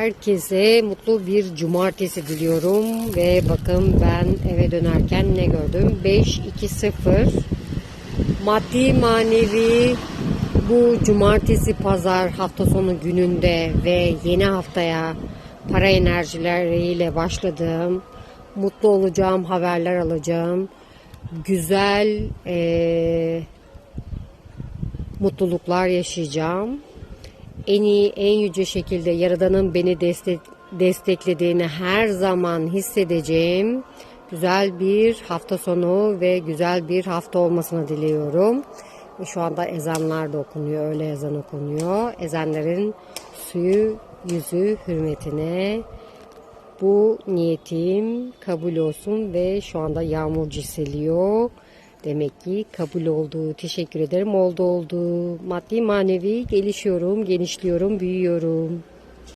Herkese mutlu bir cumartesi diliyorum ve bakın ben eve dönerken ne gördüm? 5-2-0 maddi manevi bu cumartesi pazar hafta sonu gününde ve yeni haftaya para enerjileriyle başladığım mutlu olacağım haberler alacağım. Güzel eee, mutluluklar yaşayacağım en iyi, en yüce şekilde Yaradan'ın beni destek, desteklediğini her zaman hissedeceğim. Güzel bir hafta sonu ve güzel bir hafta olmasını diliyorum. Ve Şu anda ezanlar da okunuyor, öyle ezan okunuyor. Ezanların suyu, yüzü hürmetine bu niyetim kabul olsun ve şu anda yağmur ciseliyor. Demek ki kabul oldu. Teşekkür ederim. Oldu oldu. Maddi manevi gelişiyorum, genişliyorum, büyüyorum.